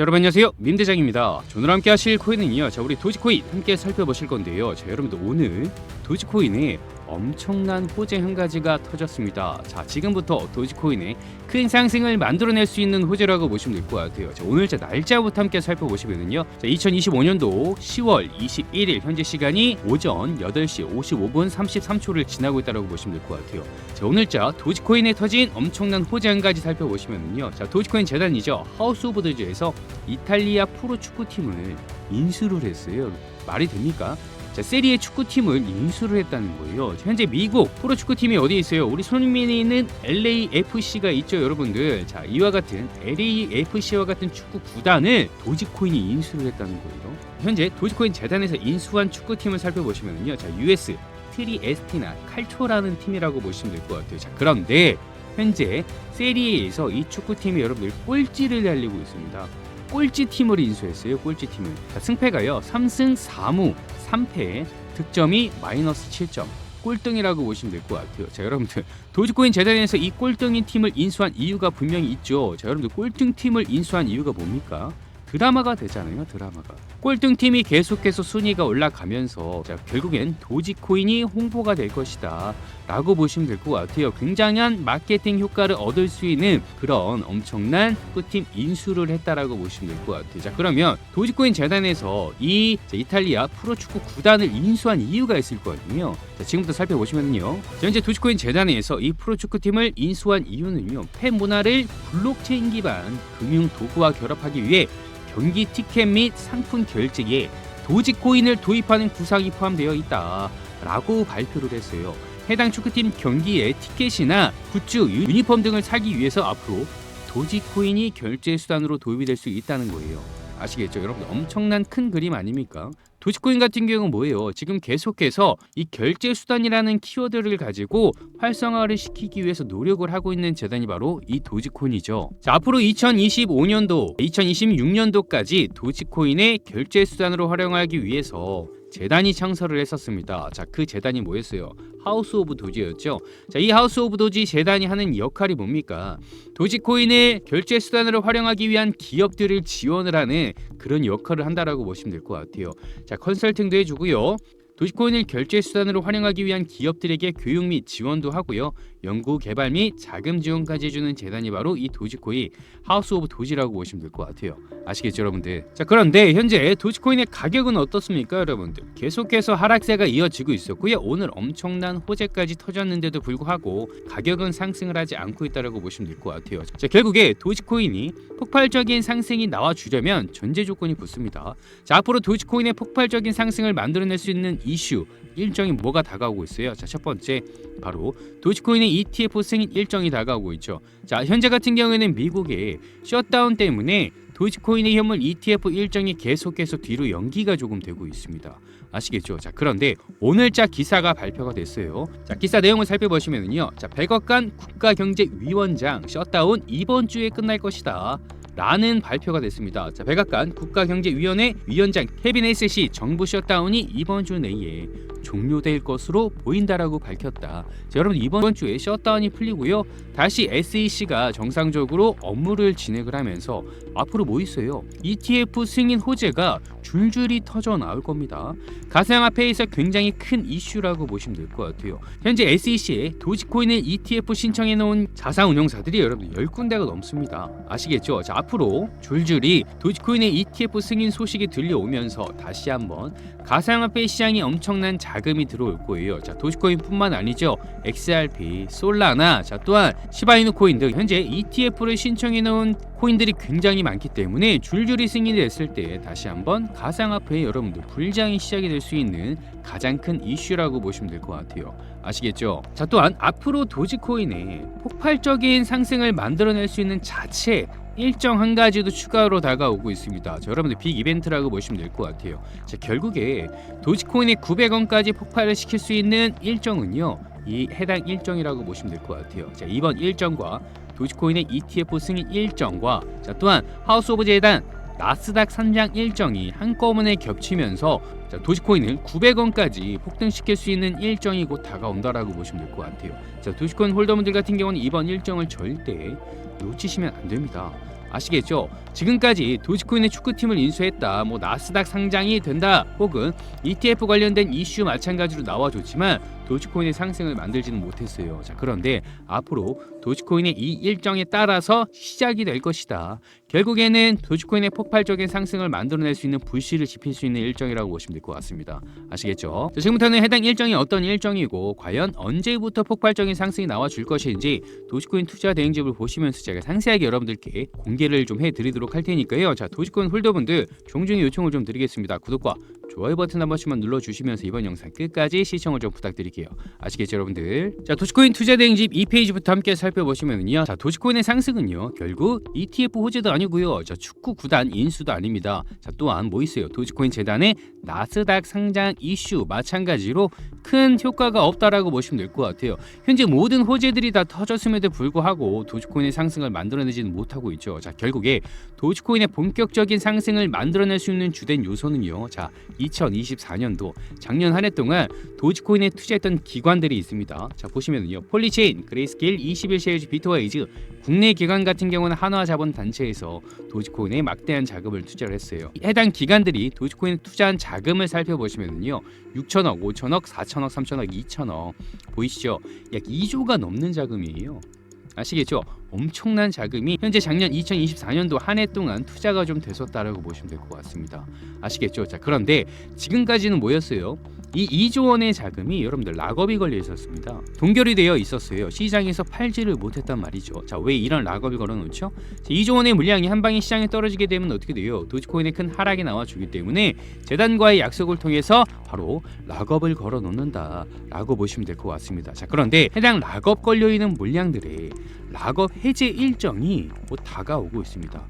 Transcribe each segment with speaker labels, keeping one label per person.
Speaker 1: 자, 여러분 안녕하세요. 민대장입니다. 자, 오늘 함께 하실 코인은요. 자, 우리 도지코인 함께 살펴보실 건데요. 자, 여러분들 오늘 도지코인에 엄청난 호재 한 가지가 터졌습니다. 자, 지금부터 도지코인의 큰 상승을 만들어낼 수 있는 호재라고 보시면 될 것 같아요. 자, 오늘 자 날짜부터 함께 살펴보시면은요. 자, 2025년도 10월 21일 현재 시간이 오전 8시 55분 33초를 지나고 있다고 보시면 될 것 같아요. 자, 오늘자 도지코인에 터진 엄청난 호재 한 가지 살펴보시면요. 자, 도지코인 재단이죠. 하우스 오브 도지에서 이탈리아 프로 축구팀을 인수를 했어요. 말이 됩니까? 자, 세리에 축구팀을 인수를 했다는 거예요. 현재 미국 프로 축구팀이 어디 있어요? 우리 손흥민이 있는 LAFC가 있죠, 여러분들. 자, 이와 같은 LAFC와 같은 축구 구단을 도지코인이 인수를 했다는 거예요. 현재 도지코인 재단에서 인수한 축구팀을 살펴보시면요. 자, US 트리에스티나 칼초라는 팀이라고 보시면 될 것 같아요. 자, 그런데 현재 세리에에서 이 축구팀이 여러분들 꼴찌를 달리고 있습니다. 꼴찌 팀을 인수했어요. 꼴찌 팀을. 자, 승패가요. 3승 4무 3패. 득점이 마이너스 7점. 꼴등이라고 보시면 될 것 같아요. 자, 여러분들 도지코인 재단에서 이 꼴등인 팀을 인수한 이유가 분명히 있죠. 자, 여러분들 꼴등 팀을 인수한 이유가 뭡니까? 드라마가 되잖아요. 드라마가. 꼴등 팀이 계속해서 순위가 올라가면서 자, 결국엔 도지코인이 홍보가 될 것이다. 라고 보시면 될 것 같아요. 굉장한 마케팅 효과를 얻을 수 있는 그런 엄청난 끝팀 인수를 했다라고 보시면 될 것 같아요. 자, 그러면 도지코인 재단에서 이 자, 이탈리아 프로축구 구단을 인수한 이유가 있을 거거든요. 자, 지금부터 살펴보시면요. 자, 현재 도지코인 재단에서 이 프로축구팀을 인수한 이유는요. 팬 문화를 블록체인 기반 금융 도구와 결합하기 위해 경기 티켓 및 상품 결제에 도지코인을 도입하는 구상이 포함되어 있다 라고 발표를 했어요. 해당 축구팀 경기에 티켓이나 굿즈, 유니폼 등을 사기 위해서 앞으로 도지코인이 결제 수단으로 도입이 될 수 있다는 거예요. 아시겠죠? 여러분 엄청난 큰 그림 아닙니까? 도지코인 같은 경우는 뭐예요? 지금 계속해서 이 결제 수단이라는 키워드를 가지고 활성화를 시키기 위해서 노력을 하고 있는 재단이 바로 이 도지코인이죠. 자, 앞으로 2025년도, 2026년도까지 도지코인의 결제 수단으로 활용하기 위해서 재단이 창설을 했었습니다. 자, 그 재단이 뭐였어요? 하우스 오브 도지였죠. 자, 이 하우스 오브 도지 재단이 하는 역할이 뭡니까? 도지코인을 결제 수단으로 활용하기 위한 기업들을 지원을 하는 그런 역할을 한다라고 보시면 될 것 같아요. 자, 컨설팅도 해주고요. 도지코인을 결제 수단으로 활용하기 위한 기업들에게 교육 및 지원도 하고요. 연구 개발 및 자금 지원까지 해주는 재단이 바로 이 도지코인 하우스 오브 도지라고 보시면 될 것 같아요. 아시겠죠, 여러분들? 자, 그런데 현재 도지코인의 가격은 어떻습니까, 여러분들? 계속해서 하락세가 이어지고 있었고요. 오늘 엄청난 호재까지 터졌는데도 불구하고 가격은 상승을 하지 않고 있다라고 보시면 될 것 같아요. 자, 결국에 도지코인이 폭발적인 상승이 나와 주려면 전제 조건이 붙습니다. 자, 앞으로 도지코인의 폭발적인 상승을 만들어낼 수 있는 이슈 일정이 뭐가 다가오고 있어요. 자, 첫 번째 바로 도지코인의 ETF 승인 일정이 다가오고 있죠. 자, 현재 같은 경우에는 미국의 셧다운 때문에 도지코인의 현물 ETF 일정이 계속해서 뒤로 연기가 조금 되고 있습니다. 아시겠죠? 자, 그런데 오늘자 기사가 발표가 됐어요. 자, 기사 내용을 살펴보시면은요. 자, 백악관 국가경제위원장 셧다운 이번 주에 끝날 것이다. 라는 발표가 됐습니다. 자, 백악관 국가경제위원회 위원장 케빈 에셋이 정부 셧다운이 이번 주 내에 종료될 것으로 보인다라고 밝혔다. 자, 여러분 이번 주에 셧다운이 풀리고요. 다시 SEC가 정상적으로 업무를 진행을 하면서 앞으로 뭐 있어요? ETF 승인 호재가 줄줄이 터져 나올 겁니다. 가상화폐에서 굉장히 큰 이슈라고 보시면 될 것 같아요. 현재 SEC에 도지코인을 ETF 신청해 놓은 자사운용사들이 여러분 10군데가 넘습니다. 아시겠죠? 자, 앞으로 줄줄이 도지코인의 ETF 승인 소식이 들려오면서 다시 한번 가상화폐 시장에 엄청난 자금이 들어올 거예요. 자, 도지코인뿐만 아니죠. XRP, 솔라나, 자 또한 시바이누 코인 등 현재 ETF를 신청해 놓은 코인들이 굉장히 많기 때문에 줄줄이 승인이 됐을 때 다시 한번 가상화폐에 여러분들 불장이 시작이 될 수 있는 가장 큰 이슈라고 보시면 될 것 같아요. 아시겠죠? 자 또한 앞으로 도지코인의 폭발적인 상승을 만들어낼 수 있는 자체 일정 한 가지도 추가로 다가오고 있습니다. 자, 여러분들 빅 이벤트라고 보시면 될 것 같아요. 자, 결국에 도지코인이 900원까지 폭발을 시킬 수 있는 일정은요. 이 해당 일정이라고 보시면 될 것 같아요. 자, 이번 일정과 도지코인의 ETF 승인 일정과 자, 또한 하우스 오브 재단 나스닥 상장 일정이 한꺼번에 겹치면서 자, 도지코인을 900원까지 폭등시킬 수 있는 일정이 곧 다가온다라고 보시면 될 것 같아요. 자, 도지코인 홀더분들 같은 경우는 이번 일정을 절대 놓치시면 안 됩니다. 아시겠죠? 지금까지 도지코인의 축구팀을 인수했다, 뭐 나스닥 상장이 된다, 혹은 ETF 관련된 이슈 마찬가지로 나와줬지만 도지코인의 상승을 만들지는 못했어요. 자 그런데 앞으로 도지코인의 이 일정에 따라서 시작이 될 것이다. 결국에는 도지코인의 폭발적인 상승을 만들어낼 수 있는 불씨를 지필 수 있는 일정이라고 보시면 될 것 같습니다. 아시겠죠? 자, 지금부터는 해당 일정이 어떤 일정이고 과연 언제부터 폭발적인 상승이 나와 줄 것인지 도지코인 투자 대행집을 보시면서 제가 상세하게 여러분들께 공개를 좀 해드리도록 할 테니까요. 자 도지코인 홀더분들 종중의 요청을 좀 드리겠습니다. 구독과 좋아요 버튼 한 번씩만 눌러주시면서 이번 영상 끝까지 시청을 좀 부탁드릴게요. 아시겠죠 여러분들? 자 도지코인 투자 대행집 2페이지부터 함께 살펴보시면요. 자 도지코인의 상승은요 결국 ETF 호재도 아니고요. 자 축구 구단 인수도 아닙니다. 자 또한 뭐 있어요? 도지코인 재단의 나스닥 상장 이슈 마찬가지로 큰 효과가 없다라고 보시면 될 것 같아요. 현재 모든 호재들이 다 터졌음에도 불구하고 도지코인의 상승을 만들어내지는 못하고 있죠. 자 결국에 도지코인의 본격적인 상승을 만들어낼 수 있는 주된 요소는요. 자 2024년도 작년 한 해 동안 도지코인에 투자했던 기관들이 있습니다. 자 보시면은요 폴리체인, 그레이스케일, 21쉐어즈, 비트와이즈 국내 기관 같은 경우는 한화자본단체에서 도지코인에 막대한 자금을 투자를 했어요. 해당 기관들이 도지코인에 투자한 자금을 살펴보시면은요 6천억, 5천억, 4천억, 3천억, 2천억 보이시죠? 약 2조가 넘는 자금이에요. 아시겠죠? 엄청난 자금이 현재 작년 2024년도 한 해 동안 투자가 좀 됐었다라고 보시면 될 것 같습니다. 아시겠죠? 자 그런데 지금까지는 뭐였어요? 이 2조 원의 자금이 여러분들 락업이 걸려 있었습니다. 동결이 되어 있었어요. 시장에서 팔지를 못했단 말이죠. 자, 왜 이런 락업이 걸어놓죠? 자, 2조 원의 물량이 한 방에 시장에 떨어지게 되면 어떻게 돼요? 도지코인의 큰 하락이 나와주기 때문에 재단과의 약속을 통해서 바로 락업을 걸어놓는다라고 보시면 될 것 같습니다. 자, 그런데 해당 락업 걸려 있는 물량들의 락업 해제 일정이 곧 다가오고 있습니다.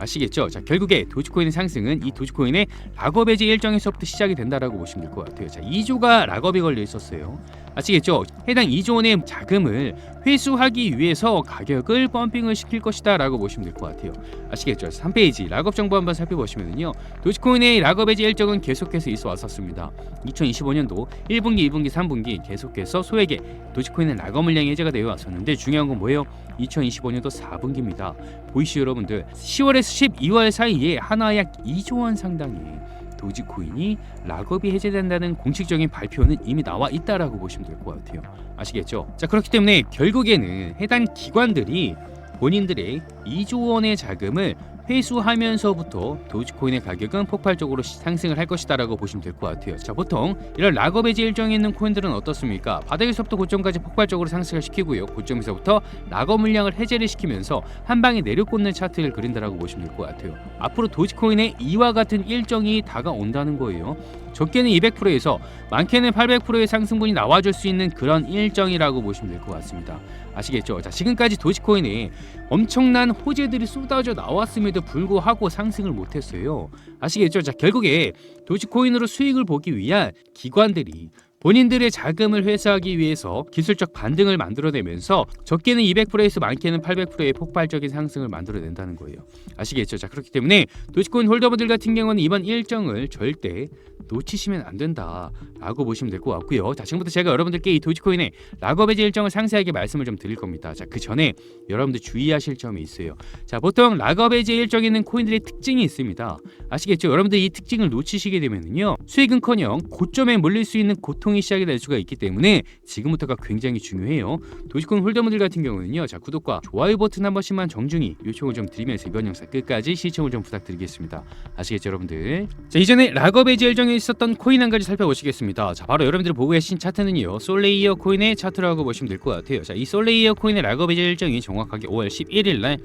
Speaker 1: 아시겠죠? 자 결국에 도지코인의 상승은 이 도지코인의 락업 해제 일정에서부터 시작이 된다라고 보시면 될 것 같아요. 자 2조가 락업이 걸려 있었어요. 아시겠죠? 해당 2조 원의 자금을 회수하기 위해서 가격을 펌핑을 시킬 것이다라고 보시면 될 것 같아요. 아시겠죠? 3페이지 락업 정보 한번 살펴보시면요. 도지코인의 락업 해제 일정은 계속해서 있어 왔었습니다. 2025년도 1분기, 2분기, 3분기 계속해서 소액의 도지코인의 락업 물량이 해제가 되어 왔었는데 중요한 건 뭐예요? 2025년도 4분기입니다. 보이시죠 여러분들 10월에서 12월 사이에 하나 약 2조 원 상당의 도지코인이 락업이 해제된다는 공식적인 발표는 이미 나와 있다라고 보시면 될 것 같아요. 아시겠죠? 자 그렇기 때문에 결국에는 해당 기관들이 본인들의 2조 원의 자금을 회수하면서부터 도지코인의 가격은 폭발적으로 상승을 할 것이다라고 보시면 될 것 같아요. 자 보통 이런 락업 해제 일정에 있는 코인들은 어떻습니까? 바닥에서부터 고점까지 폭발적으로 상승을 시키고요. 고점에서부터 락업 물량을 해제를 시키면서 한 방에 내려꽂는 차트를 그린다라고 보시면 될 것 같아요. 앞으로 도지코인의 이와 같은 일정이 다가온다는 거예요. 적게는 200%에서 많게는 800%의 상승분이 나와줄 수 있는 그런 일정이라고 보시면 될 것 같습니다. 아시겠죠? 자 지금까지 도지코인에 엄청난 호재들이 쏟아져 나왔음에도 불구하고 상승을 못했어요. 아시겠죠? 자 결국에 도지코인으로 수익을 보기 위한 기관들이 본인들의 자금을 회수하기 위해서 기술적 반등을 만들어내면서 적게는 200%에서 많게는 800%의 폭발적인 상승을 만들어낸다는 거예요. 아시겠죠? 자 그렇기 때문에 도지코인 홀더분들 같은 경우는 이번 일정을 절대 놓치시면 안 된다라고 보시면 될 것 같고요. 자 지금부터 제가 여러분들께 이 도지코인의 락업 해제 일정을 상세하게 말씀을 좀 드릴 겁니다. 자 그 전에 여러분들 주의하실 점이 있어요. 자 보통 락업 해제 일정에 있는 코인들의 특징이 있습니다. 아시겠죠? 여러분들 이 특징을 놓치시게 되면요 수익은커녕 고점에 몰릴 수 있는 고통 이 시작이 될 수가 있기 때문에 지금부터가 굉장히 중요해요. 도지코인 홀더분들 같은 경우는요, 자 구독과 좋아요 버튼 한 번씩만 정중히 요청을 좀 드리면서 이번 영상 끝까지 시청을 좀 부탁드리겠습니다. 아시겠죠, 여러분들? 자 이전에 락업 해제 일정에 있었던 코인 한 가지 살펴보시겠습니다. 자 바로 여러분들이 보고 계신 차트는요, 솔레이어 코인의 차트라고 보시면 될 것 같아요. 자이 솔레이어 코인의 락업 해제 일정이 정확하게 5월 11일 날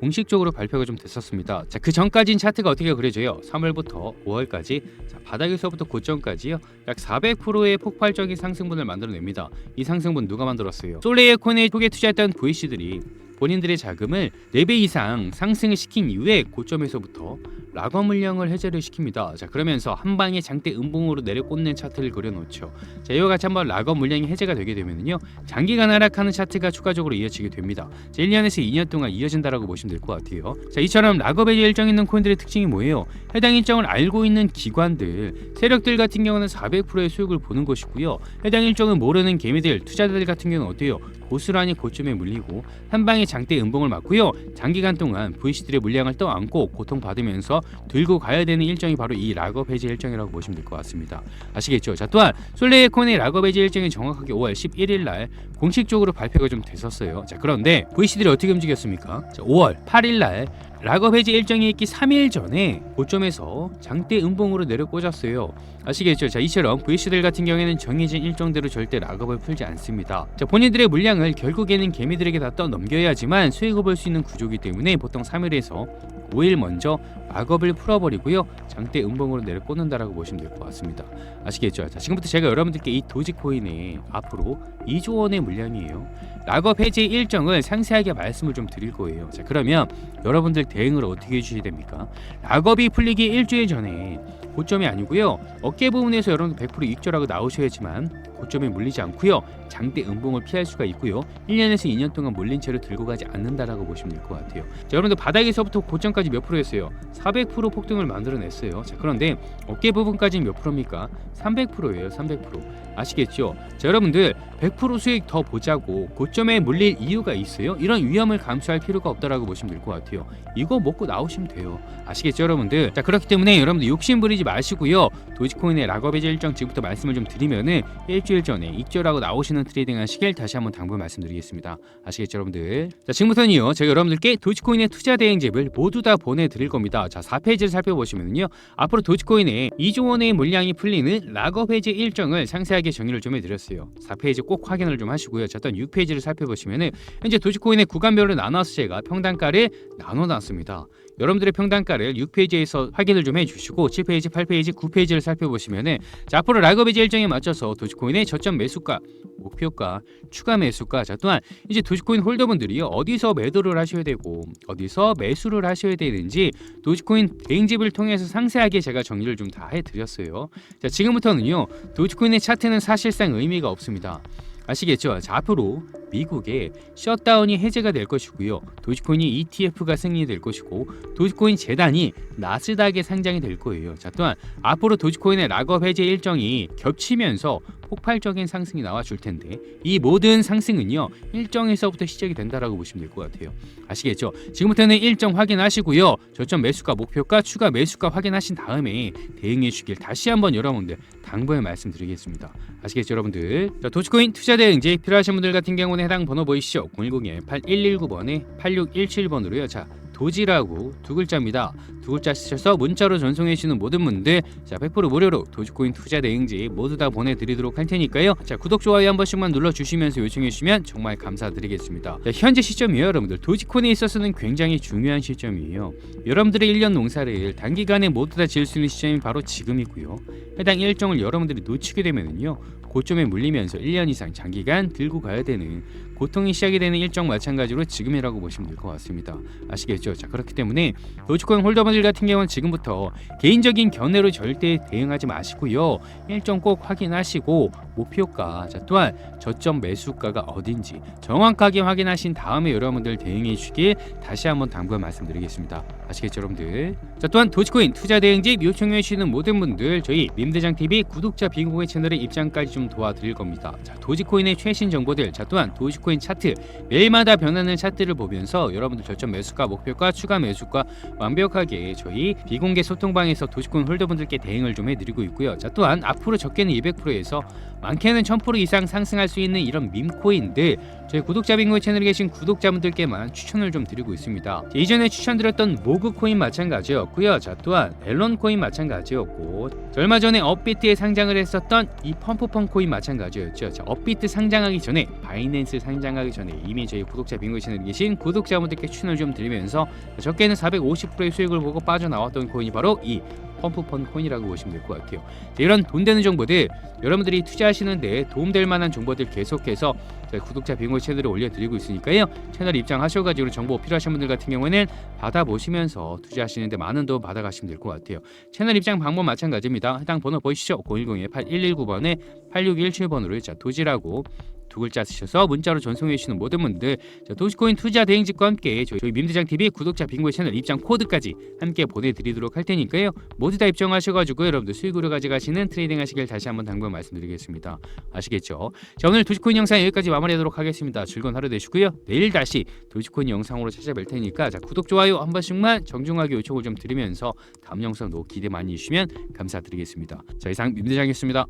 Speaker 1: 공식적으로 발표가 좀 됐었습니다. 자, 그 전까지는 차트가 어떻게 그려져요? 3월부터 5월까지 자, 바닥에서부터 고점까지요. 약 400%의 폭발적인 상승분을 만들어냅니다. 이 상승분 누가 만들었어요? 솔레이어 코인에 초기에 투자했던 VC들이 본인들의 자금을 4배 이상 상승을 시킨 이후에 고점에서부터 락어 물량을 해제를 시킵니다. 자 그러면서 한 방에 장대 음봉으로 내려 꽂는 차트를 그려놓죠. 자 이와 같이 한번 락어 물량이 해제가 되게 되면요 장기간 하락하는 차트가 추가적으로 이어지게 됩니다. 자 1년에서 2년 동안 이어진다라고 보시면 될 것 같아요. 자 이처럼 락어 배제 일정 있는 코인들의 특징이 뭐예요? 해당 일정을 알고 있는 기관들, 세력들 같은 경우는 400%의 수익을 보는 것이고요. 해당 일정을 모르는 개미들, 투자자들 같은 경우는 어때요? 고스란히 고점에 물리고 한 방에 장대 음봉을 맞고요. 장기간 동안 VC들의 물량을 떠안고 고통받으면서 들고 가야 되는 일정이 바로 이 락업 해제 일정이라고 보시면 될 것 같습니다. 아시겠죠? 자 또한 솔레이콘의 락업 해제 일정이 정확하게 5월 11일 날 공식적으로 발표가 좀 됐었어요. 자 그런데 VC들이 어떻게 움직였습니까? 자, 5월 8일 날 락업 해지 일정이 있기 3일 전에 고점에서 장대 음봉으로 내려 꽂았어요. 아시겠죠? 자, 이처럼 VC들 같은 경우에는 정해진 일정대로 절대 락업을 풀지 않습니다. 자, 본인들의 물량을 결국에는 개미들에게 다 떠넘겨야지만 수익을 볼 수 있는 구조이기 때문에 보통 3일에서 5일 먼저 락업을 풀어버리고요. 장대 음봉으로 내려 꽂는다라고 보시면 될 것 같습니다. 아시겠죠? 자, 지금부터 제가 여러분들께 이 도지코인의 앞으로 2조 원의 물량이에요. 락업 해제 일정을 상세하게 말씀을 좀 드릴 거예요. 자, 그러면 여러분들 대응을 어떻게 해주셔야 됩니까? 락업이 풀리기 일주일 전에 고점이 아니고요. 어깨 부분에서 여러분들 100% 익절하고 나오셔야지만 고점에 물리지 않고요. 장대 음봉을 피할 수가 있고요. 1년에서 2년 동안 물린 채로 들고 가지 않는다라고 보시면 될 것 같아요. 자, 여러분들 바닥에서부터 고점까지 몇 프로였어요? 400% 폭등을 만들어냈어요. 자, 그런데 어깨 부분까지는 몇 프로입니까? 300%예요. 300%. 아시겠죠? 자, 여러분들 100% 수익 더 보자고 고점에 물릴 이유가 있어요? 이런 위험을 감수할 필요가 없다라고 보시면 될 것 같아요. 이거 먹고 나오시면 돼요. 아시겠죠, 여러분들? 자, 그렇기 때문에 여러분들 욕심 부리지 마시고요. 도지코인의 락업 해제 일정 지금부터 말씀을 좀 드리면은 일주일 전에 익절하고 나오시는 트레이딩 하시길 다시 한번 당부 말씀드리겠습니다. 아시겠죠, 여러분들? 자, 지금부터는요. 제가 여러분들께 도지코인의 투자 대행집을 모두 다 보내 드릴 겁니다. 자, 4페이지를 살펴보시면요. 앞으로 도지코인의 2조 원의 물량이 풀리는 락업 해제 일정을 상세하게 정의를 좀 해드렸어요. 4페이지 꼭 확인을 좀 하시고요. 자, 일단 6페이지를 살펴보시면은 현재 도지코인의 구간별로 나눠서 제가 평단가를 나눠놨습니다. 여러분들의 평단가를 6페이지에서 확인을 좀 해주시고 7페이지, 8페이지, 9페이지를 살펴보시면은 자, 앞으로 락업 해제 일정에 맞춰서 도지코인의 저점 매수가, 목표가, 추가 매수가 자 또한 이제 도지코인 홀더분들이 어디서 매도를 하셔야 되고 어디서 매수를 하셔야 되는지 도지코인 대행집을 통해서 상세하게 제가 정리를 좀 다 해드렸어요. 자 지금부터는요 도지코인의 차트는 사실상 의미가 없습니다. 아시겠죠? 자, 앞으로 미국의 셧다운이 해제가 될 것이고요. 도지코인이 ETF가 승인될 것이고 도지코인 재단이 나스닥에 상장이 될 거예요. 자, 또한 앞으로 도지코인의 락업 해제 일정이 겹치면서 폭발적인 상승이 나와 줄 텐데 이 모든 상승은요 일정에서부터 시작이 된다라고 보시면 될 것 같아요. 아시겠죠? 지금부터는 일정 확인하시고요. 저점 매수가 목표가 추가 매수가 확인하신 다음에 대응해 주길 다시 한번 여러분들 당부의 말씀드리겠습니다. 아시겠죠, 여러분들? 자, 도지코인 투자 대응제 필요하신 분들 같은 경우는 해당 번호 보이시죠? 010-8119번에 8617번으로요. 자, 도지라고 두 글자입니다. 두 글자 쓰셔서 문자로 전송해 주시는 모든 분들 자, 100% 무료로 도지코인 투자 대응지 모두 다 보내드리도록 할 테니까요. 자, 구독 좋아요 한 번씩만 눌러주시면서 요청해 주시면 정말 감사드리겠습니다. 자, 현재 시점이에요, 여러분들. 도지코인에 있어서는 굉장히 중요한 시점이에요. 여러분들의 1년 농사를 단기간에 모두 다 지을 수 있는 시점이 바로 지금이고요. 해당 일정을 여러분들이 놓치게 되면은요. 고점에 물리면서 1년 이상 장기간 들고 가야 되는 고통이 시작이 되는 일정 마찬가지로 지금이라고 보시면 될 것 같습니다. 아시겠죠? 자 그렇기 때문에 도지코인 홀더분들 같은 경우는 지금부터 개인적인 견해로 절대 대응하지 마시고요. 일정 꼭 확인하시고 목표가 자 또한 저점 매수가가 어딘지 정확하게 확인하신 다음에 여러분들 대응해 주시길 다시 한번 당부의 말씀드리겠습니다. 아시겠죠, 여러분들? 자 또한 도지코인 투자 대응집 요청해 주시는 모든 분들 저희 림대장 TV 구독자 비공개 채널의 입장까지 좀 도와드릴 겁니다. 자 도지코인의 최신 정보들 자 또한 도지코인 차트 매일마다 변하는 차트를 보면서 여러분들 저점 매수가 목표가 추가 매수가 완벽하게 저희 비공개 소통방에서 도지코인 홀더분들께 대응을 좀 해드리고 있고요. 자 또한 앞으로 적게는 200%에서 많게는 1000% 이상 상승할 수 있는 이런 밈코인들 저희 구독자 빙고 채널에 계신 구독자분들께만 추천을 좀 드리고 있습니다. 자, 이전에 추천드렸던 모그 코인 마찬가지였고요. 자 또한 앨런 코인 마찬가지였고 자, 얼마 전에 업비트에 상장을 했었던 이 펌프펌 코인 마찬가지였죠. 자, 업비트 상장하기 전에 바이낸스 상장하기 전에 이미 저희 구독자 빙고 채널에 계신 구독자분들께 추천을 좀 드리면서 적게는 450%의 수익을 보고 빠져나왔던 코인이 바로 이 펌프펀 코인이라고 보시면 될 것 같아요. 자, 이런 돈 되는 정보들 여러분들이 투자하시는 데 도움될 만한 정보들 계속해서 구독자 빙고 채널에 올려드리고 있으니까요. 채널 입장하셔가지고 정보 필요하신 분들 같은 경우에는 받아보시면서 투자하시는데 많은 도움 받아가시면 될 것 같아요. 채널 입장 방법 마찬가지입니다. 해당 번호 보이시죠? 010-8119번에 8617번으로 자 도지라고 두 글자 쓰셔서 문자로 전송해 주시는 모든 분들 자, 도시코인 투자 대행직과 함께 저희, 저희 민대장 TV 구독자 빙고 채널 입장 코드까지 함께 보내드리도록 할 테니까요. 모두 다 입장하셔가지고 여러분들 수익으로 가져가시는 트레이딩 하시길 다시 한번 당부한 말씀드리겠습니다. 아시겠죠? 자 오늘 도시코인 영상 여기까지 마무리하도록 하겠습니다. 즐거운 하루 되시고요. 내일 다시 도시코인 영상으로 찾아뵐 테니까 자 구독 좋아요 한 번씩만 정중하게 요청을 좀 드리면서 다음 영상도 기대 많이 해주시면 감사드리겠습니다. 자 이상 민대장이었습니다